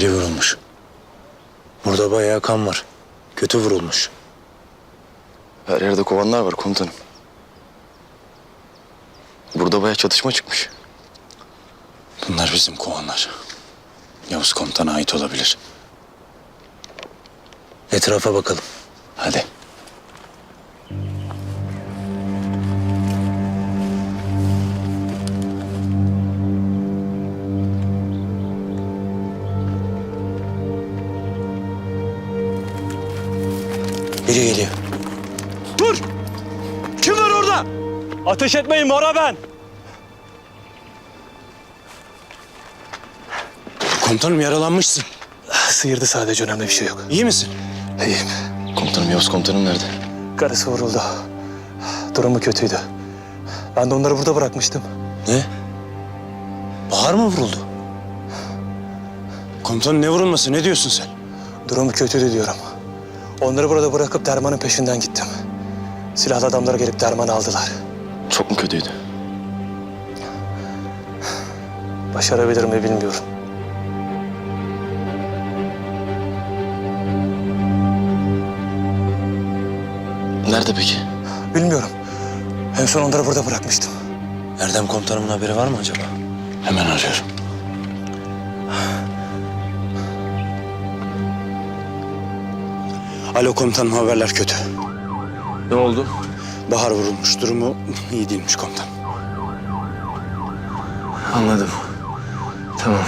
Biri vurulmuş. Burada bayağı kan var. Kötü vurulmuş. Her yerde kovanlar var komutanım. Burada bayağı çatışma çıkmış. Bunlar bizim kovanlar. Yavuz komutana ait olabilir. Etrafa bakalım. Biri geliyor. Dur! Kim var orada? Ateş etmeyin Bora ben. Komutanım yaralanmışsın. Sıyırdı sadece önemli bir şey yok. İyi misin? İyiyim. Komutanım Yavuz komutanım nerede? Karısı vuruldu. Durumu kötüydü. Ben de onları burada bırakmıştım. Ne? Bahar mı vuruldu? Komutanım ne vurulması? Ne diyorsun sen? Durumu kötüydü diyorum. Onları burada bırakıp dermanın peşinden gittim. Silahlı adamlar gelip dermanı aldılar. Çok mu kötüydü? Başarabilir mi bilmiyorum. Nerede peki? Bilmiyorum. En son onları burada bırakmıştım. Erdem komutanımın haberi var mı acaba? Hemen arıyorum. Alo komutanım haberler kötü. Ne oldu? Bahar vurulmuş. Durumu iyi değilmiş komutan. Anladım. Tamam.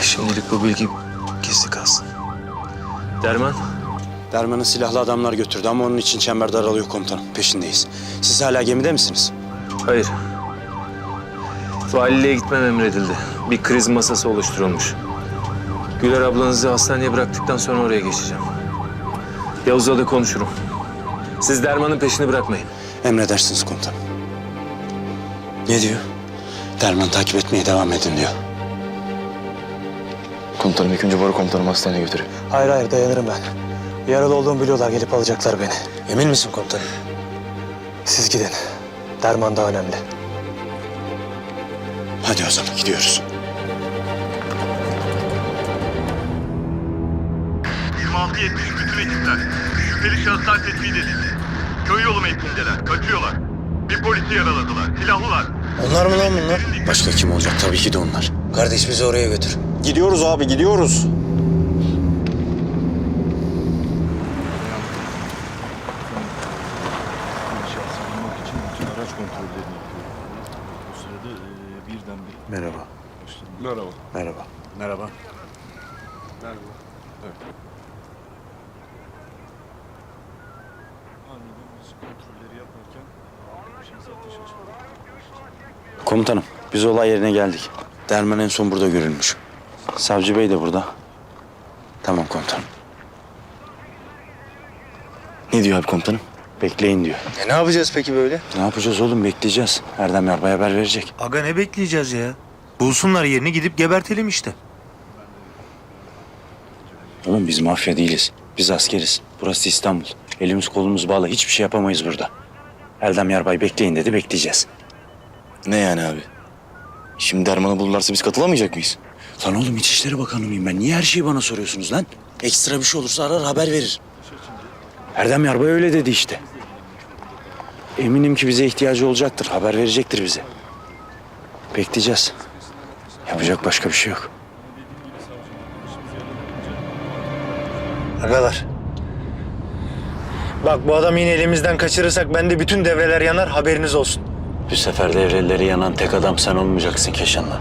Şimdilik bu bilgi gizli kalsın. Derman, Derman'ı silahlı adamlar götürdü ama onun için çember daralıyor komutanım. Peşindeyiz. Siz hala gemide misiniz? hayır. Valiliğe gitmem emredildi. Bir kriz masası oluşturulmuş. Güler ablanızı hastaneye bıraktıktan sonra oraya geçeceğim. Yavuz'la da konuşurum. Siz Derman'ın peşini bırakmayın. Emredersiniz komutanım. Ne diyor? Derman takip etmeye devam edin diyor. Komutanım ilk önce Bora komutanımı hastaneye götürüyor. Hayır hayır dayanırım ben. Yaralı olduğumu biliyorlar gelip alacaklar beni. Emin misin komutanım? Siz gidin. Derman daha önemli. Hadi o zaman gidiyoruz. 26-70 bütün ekipler. Şüpheli şahıslar tespit edildi. Köy yolu mevkiindeler. Kaçıyorlar. Bir polisi yaraladılar. Silahlılar. Onlar mı lan bunlar? Başka kim olacak? Tabii ki de onlar. Kardeş bizi oraya götür. Gidiyoruz abi gidiyoruz. Merhaba. Merhaba. Merhaba. Merhaba. Komutanım, biz olay yerine geldik. Derman en son burada görülmüş. Savcı Bey de burada. Tamam komutanım. Ne diyor abi komutanım? Bekleyin diyor. E ne yapacağız peki böyle? Ne yapacağız oğlum? Bekleyeceğiz. Erdem Yarbay haber verecek. Aga ne bekleyeceğiz ya? Bulsunlar yerini gidip gebertelim işte. Oğlum biz mafya değiliz. Biz askeriz. Burası İstanbul. Elimiz kolumuz bağlı. Hiçbir şey yapamayız burada. Erdem Yarbay bekleyin dedi. Bekleyeceğiz. Ne yani abi? Şimdi Derman'ı bulurlarsa biz katılamayacak mıyız? Lan oğlum İçişleri Bakanı mıyım ben? Niye her şeyi bana soruyorsunuz lan? Ekstra bir şey olursa arar haber verir. Erdem Yarbay öyle dedi işte. Eminim ki bize ihtiyacı olacaktır. Haber verecektir bize. Bekleyeceğiz. Yapacak başka bir şey yok. Agalar. Bak bu adamı yine elimizden kaçırırsak bende bütün devreler yanar haberiniz olsun. Bu sefer devreleri yanan tek adam sen olmayacaksın Keşan'la.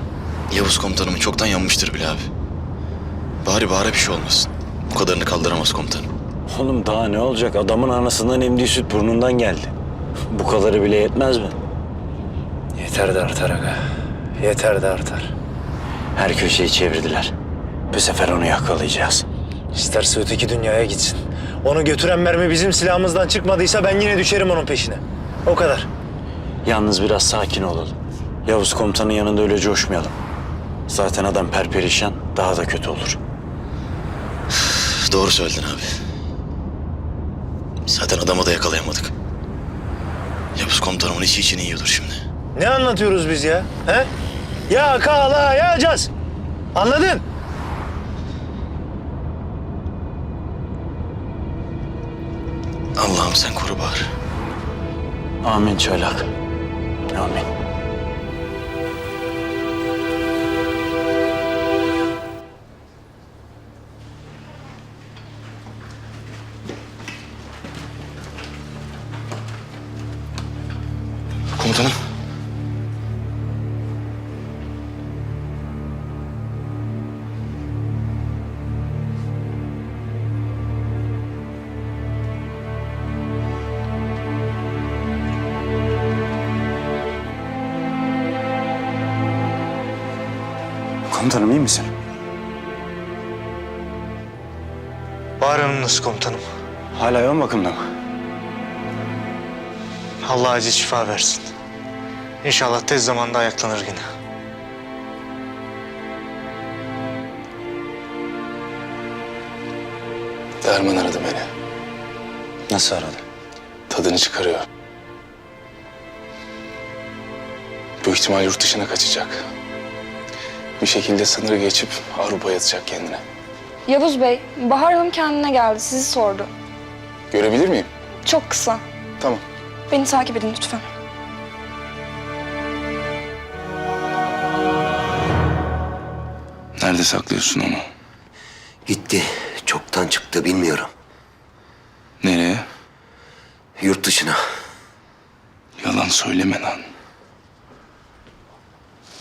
Yavuz komutanımın çoktan yanmıştır bile abi. Bari Bahar'a bir şey olmasın. Bu kadarını kaldıramaz komutanım. Oğlum daha ne olacak? Adamın anasından emdiği süt burnundan geldi. Bu kadarı bile yetmez mi? Yeter de artar aga. Yeter de artar. Her köşeyi çevirdiler. Bu sefer onu yakalayacağız. İsterse öteki dünyaya gitsin. Onu götüren mermi bizim silahımızdan çıkmadıysa ben yine düşerim onun peşine. O kadar. Yalnız biraz sakin olalım. Yavuz komutanın yanında öyle coşmayalım. Zaten adam perperişan, daha da kötü olur. Doğru söyledin abi. Zaten adamı da yakalayamadık. Yavuz komutanımın içi için yiyordur şimdi. Ne anlatıyoruz biz ya? He? Yakalayacağız. Anladın? Sen koru Bahar. Amin çaylak. Amin. Komutanım iyi misin? Bahar Hanım nasıl komutanım? Hala yoğun bakımda mı? Allah acil şifa versin. İnşallah tez zamanda ayaklanır yine. Derman aradı beni. Nasıl aradı? Tadını çıkarıyor. Bu ihtimal yurt dışına kaçacak. Bir şekilde sınırı geçip Avrupa'ya yatacak kendine. Yavuz Bey, Bahar Hanım kendine geldi. Sizi sordu. Görebilir miyim? Çok kısa. Tamam. Beni takip edin lütfen. Nerede saklıyorsun onu? Gitti. Çoktan çıktı bilmiyorum. Nereye? Yurt dışına. Yalan söyleme lan.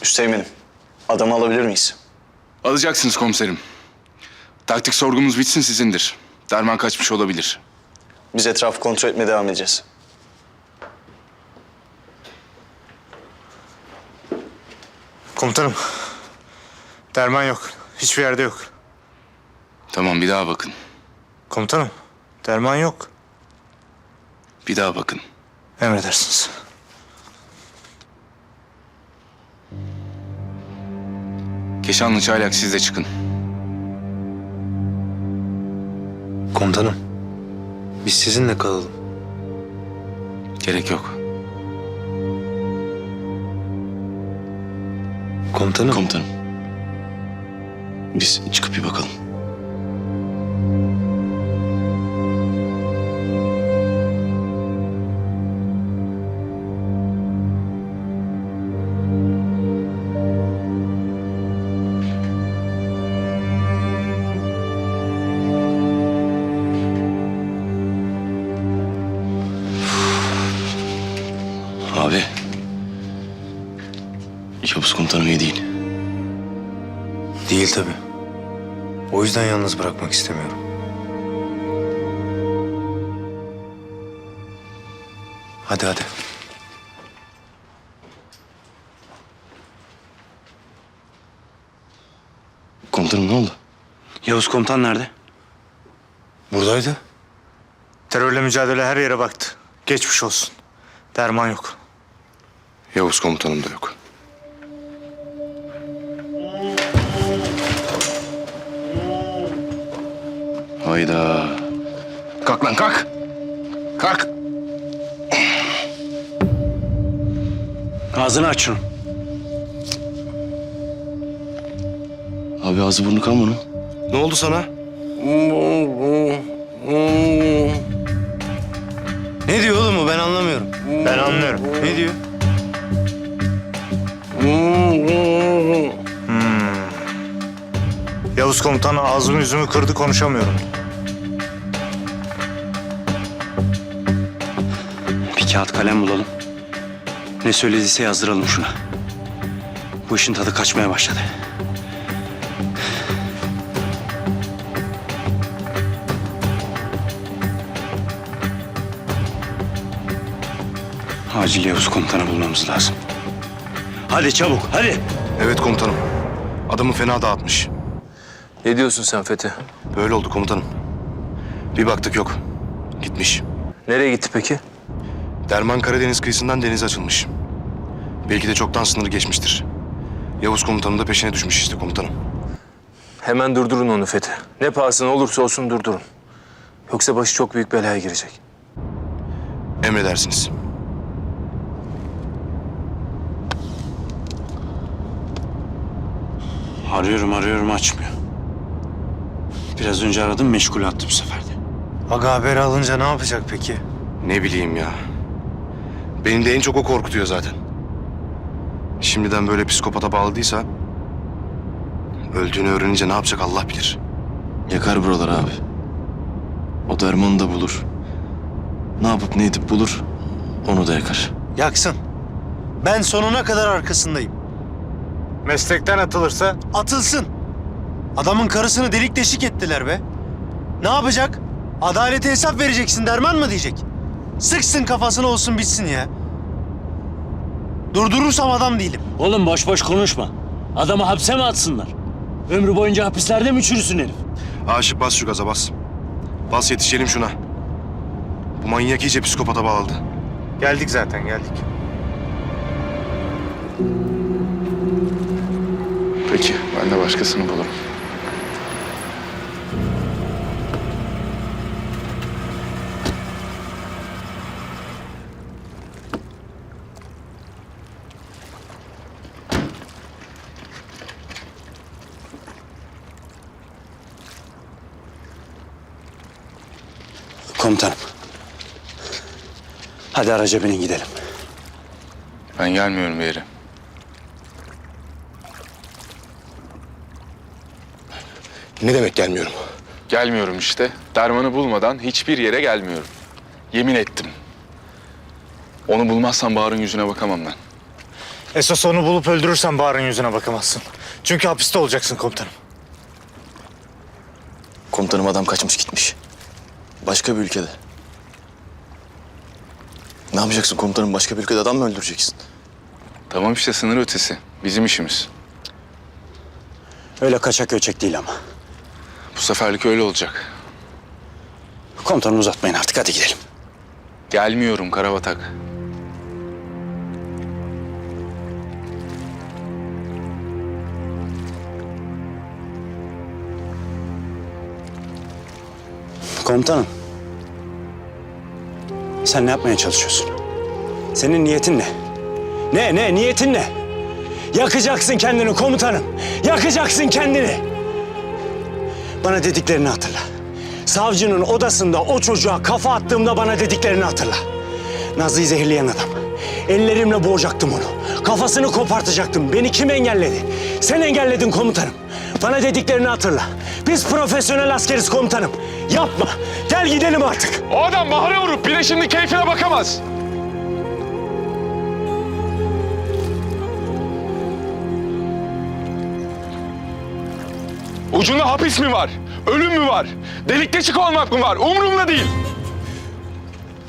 Üsteğmenim. Adamı alabilir miyiz? Alacaksınız komiserim. Taktik sorgumuz bitsin sizindir. Derman kaçmış olabilir. Biz etrafı kontrol etmeye devam edeceğiz. Komutanım. Derman yok. Hiçbir yerde yok. Tamam bir daha bakın. Komutanım. Derman yok. Bir daha bakın. Emredersiniz. Keşanlı Çaylak siz de çıkın. Komutanım. Biz sizinle kalalım. Gerek yok. Komutanım. Komutanım. Biz çıkıp bir bakalım. Komutanım iyi değil. Değil tabii. O yüzden yalnız bırakmak istemiyorum. Hadi hadi. Komutanım ne oldu? Yavuz komutan nerede? Buradaydı. Terörle mücadele her yere baktı. Geçmiş olsun. Derman yok. Yavuz komutanım da yok. Hayda. Kalk lan kalk. Kalk. Ağzını aç şunu. Abi ağzı burnu kan bunun. Ne oldu sana? Ne diyor oğlum o ben anlamıyorum. Ben anlıyorum. Ne diyor? Hmm. Yavuz komutan ağzımı yüzümü kırdı konuşamıyorum. Kağıt kalem bulalım. Ne söylediyse yazdıralım şuna. Bu işin tadı kaçmaya başladı. Acil Yavuz komutanı bulmamız lazım. Hadi çabuk, hadi. Evet komutanım. Adamı fena dağıtmış. Ne diyorsun sen Fethi? Böyle oldu komutanım. Bir baktık yok. Gitmiş. Nereye gitti peki? Derman Karadeniz kıyısından denize açılmış. Belki de çoktan sınırı geçmiştir. Yavuz komutanım da peşine düşmüş işte komutanım. Hemen durdurun onu Fethi. Ne pahasına olursa olsun durdurun. Yoksa başı çok büyük belaya girecek. Emredersiniz. Arıyorum arıyorum açmıyor. Biraz önce aradım meşgul attı bu sefer de. Aga haberi alınca ne yapacak peki? Ne bileyim ya. Beni de en çok o korkutuyor zaten. Şimdiden böyle psikopata bağladıysa... ...öldüğünü öğrenince ne yapacak Allah bilir. Yakar buralar abi. O dermanı da bulur. Ne yapıp ne edip bulur onu da yakar. Yaksın. Ben sonuna kadar arkasındayım. Meslekten atılırsa? Atılsın. Adamın karısını delik deşik ettiler be. Ne yapacak? Adalete hesap vereceksin derman mı diyecek? Sıksın kafasına olsun bitsin ya. Durdurursam adam değilim. Oğlum boş boş konuşma. Adamı hapse mi atsınlar? Ömrü boyunca hapislerde mi çürüsün herif? Aşık bas şu gaza bas. Bas yetişelim şuna. Bu manyak iyice psikopata bağladı. Geldik zaten geldik. Peki ben de başkasını bulurum. Komutanım. Hadi araca binin gidelim. Ben gelmiyorum bir yere. Ne demek gelmiyorum? Gelmiyorum işte. Dermanı bulmadan hiçbir yere gelmiyorum. Yemin ettim. Onu bulmazsam Bahar'ın yüzüne bakamam ben. Esas onu bulup öldürürsen Bahar'ın yüzüne bakamazsın. Çünkü hapiste olacaksın komutanım. Komutanım adam kaçmış gitmiş. Başka bir ülkede. Ne yapacaksın komutanım? Başka bir ülkede adam mı öldüreceksin? Tamam işte sınır ötesi. Bizim işimiz. Öyle kaçak göçek değil ama. Bu seferlik öyle olacak. Komutanım uzatmayın artık hadi gidelim. Gelmiyorum Karabatak. Komutanım. Sen ne yapmaya çalışıyorsun? Senin niyetin ne? Ne ne niyetin ne? Yakacaksın kendini komutanım. Yakacaksın kendini. Bana dediklerini hatırla. Savcının odasında o çocuğa kafa attığımda bana dediklerini hatırla. Nazlı'yı zehirleyen adam. Ellerimle boğacaktım onu. Kafasını kopartacaktım. Beni kim engelledi? Sen engelledin komutanım. Bana dediklerini hatırla. Biz profesyonel askeriz komutanım. Yapma. Gel gidelim artık. O adam Bahar'a vurup bir de şimdi keyfine bakamaz. Ucunda hapis mi var? Ölüm mü var? Delik deşik olmak mı var? Umurumda değil.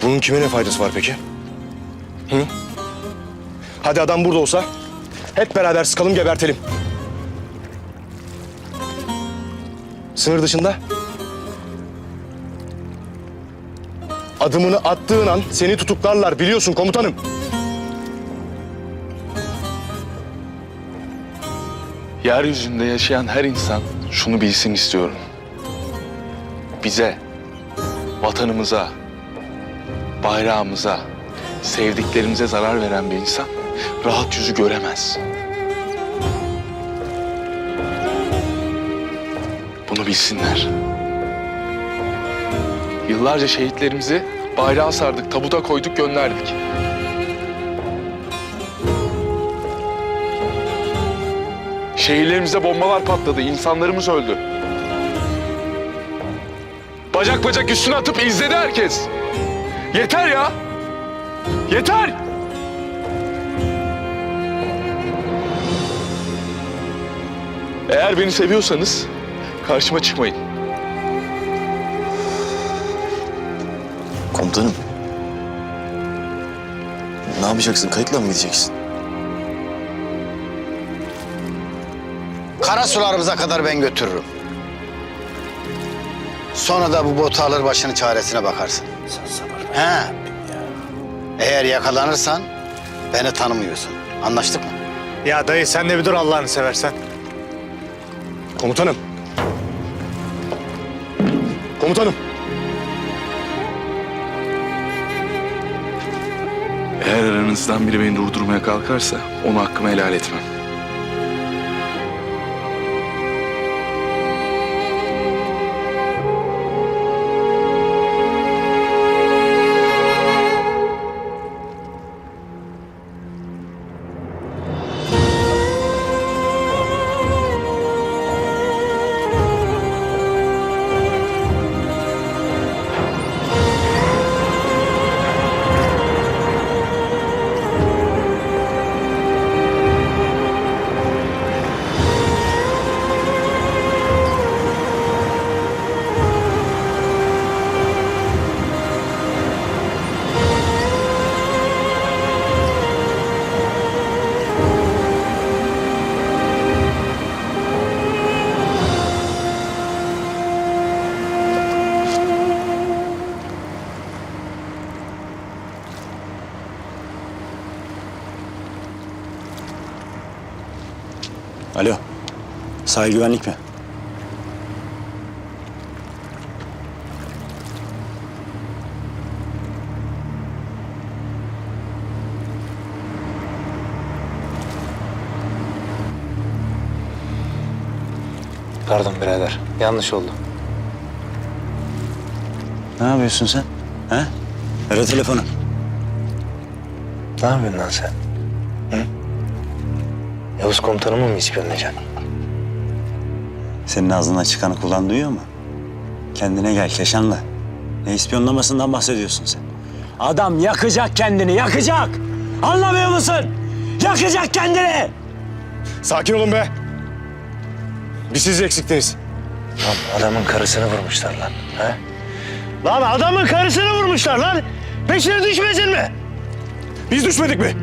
Bunun kime ne faydası var peki? Hı? Hadi adam burada olsa hep beraber sıkalım gebertelim. Sınır dışında adımını attığın an seni tutuklarlar biliyorsun komutanım. Yeryüzünde yaşayan her insan şunu bilsin istiyorum. Bize, vatanımıza, bayrağımıza, sevdiklerimize zarar veren bir insan rahat yüzü göremez. Bunu bilsinler. Yıllarca şehitlerimizi bayrağa sardık, tabuta koyduk, gönderdik. Şehirlerimize bombalar patladı, insanlarımız öldü. Bacak bacak üstüne atıp izledi herkes. Yeter ya! Yeter! Eğer beni seviyorsanız karşıma çıkmayın. Komutanım. Ne yapacaksın? Kayıkla mı gideceksin? Kara sularımıza kadar ben götürürüm. Sonra da bu botu alır başının çaresine bakarsın. Sen sabır He. Eğer yakalanırsan beni tanımıyorsun. Anlaştık mı? Ya dayı sen de bir dur Allah'ını seversen. Komutanım. Komutanım. Eğer aranızdan biri beni durdurmaya kalkarsa onu hakkıma helal etmem. Sahil güvenlik mi? Pardon birader. Yanlış oldu. Ne yapıyorsun sen? He? O telefonu. Ne yapıyorsun lan sen? Hı? Yavuz komutanımı mı ispiyonlayacaksın? Senin ağzından çıkanı kulağın duyuyor mu? Kendine gel Keşanlı. Ne ispiyonlamasından bahsediyorsun sen? Adam yakacak kendini, yakacak! Anlamıyor musun? Yakacak kendini! Sakin olun be. Bir siz eksiktiniz. Lan adamın karısını vurmuşlar lan. He? Lan adamın karısını vurmuşlar lan. Peşine düşmesin mi? Biz düşmedik mi?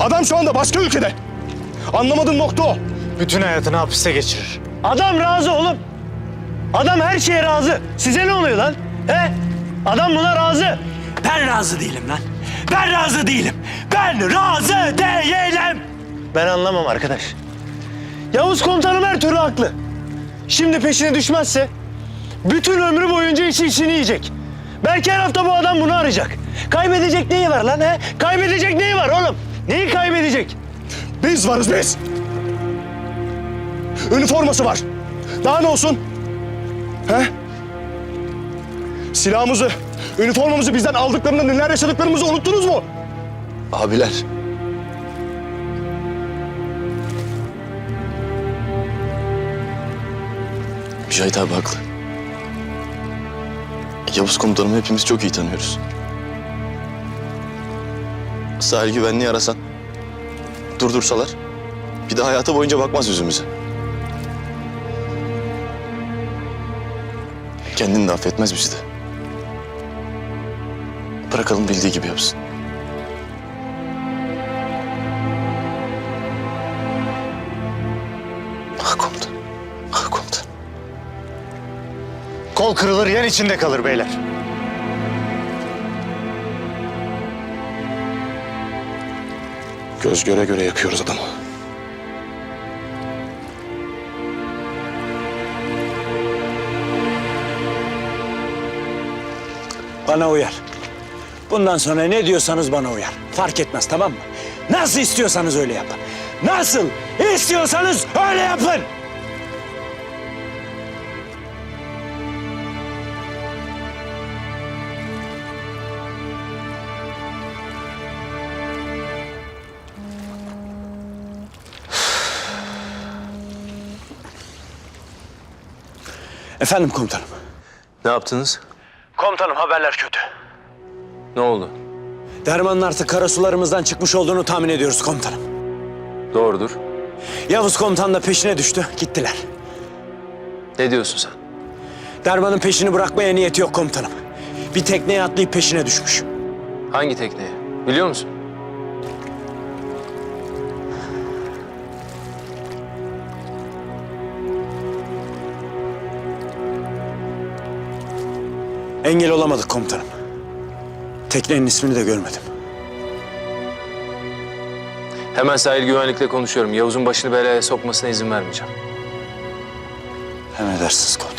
Adam şu anda başka ülkede. Anlamadığım nokta o. Bütün hayatını hapiste geçirir. Adam razı oğlum. Adam her şeye razı. Size ne oluyor lan? He? Adam buna razı. Ben razı değilim lan. Ben razı değilim. Ben razı değilim. Ben anlamam arkadaş. Yavuz komutanım her türlü haklı. Şimdi peşine düşmezse bütün ömrü boyunca işi işini yiyecek. Belki her hafta bu adam bunu arayacak. Kaybedecek neyi var lan he? Kaybedecek neyi var oğlum? Neyi kaybedecek? Biz varız biz. Üniforması var. Daha ne olsun? He? Silahımızı, üniformamızı bizden aldıklarında neler yaşadıklarımızı unuttunuz mu? Abiler. Mücahit abi haklı. Yavuz komutanımı hepimiz çok iyi tanıyoruz. Sahil güvenliği arasan, durdursalar bir daha hayatı boyunca bakmaz yüzümüze. Kendini de affetmez bizi de. Bırakalım bildiği gibi yapsın. Ah komutan, ah komutan. Kol kırılır yer içinde kalır beyler. Göz göre göre yakıyoruz adamı. Bana uyar. Bundan sonra ne diyorsanız bana uyar. Fark etmez tamam mı? Nasıl istiyorsanız öyle yapın. Nasıl istiyorsanız öyle yapın. Efendim komutanım. Ne yaptınız? Komutanım haberler kötü. Ne oldu? Dermanın artık karasularımızdan çıkmış olduğunu tahmin ediyoruz komutanım. Doğrudur. Yavuz komutan da peşine düştü. Gittiler. Ne diyorsun sen? Dermanın peşini bırakmaya niyeti yok komutanım. Bir tekneye atlayıp peşine düşmüş. Hangi tekneye? Biliyor musun? Engel olamadık komutanım. Teknenin ismini de görmedim. Hemen sahil güvenlikle konuşuyorum. Yavuz'un başını belaya sokmasına izin vermeyeceğim. Emredersiniz komutanım.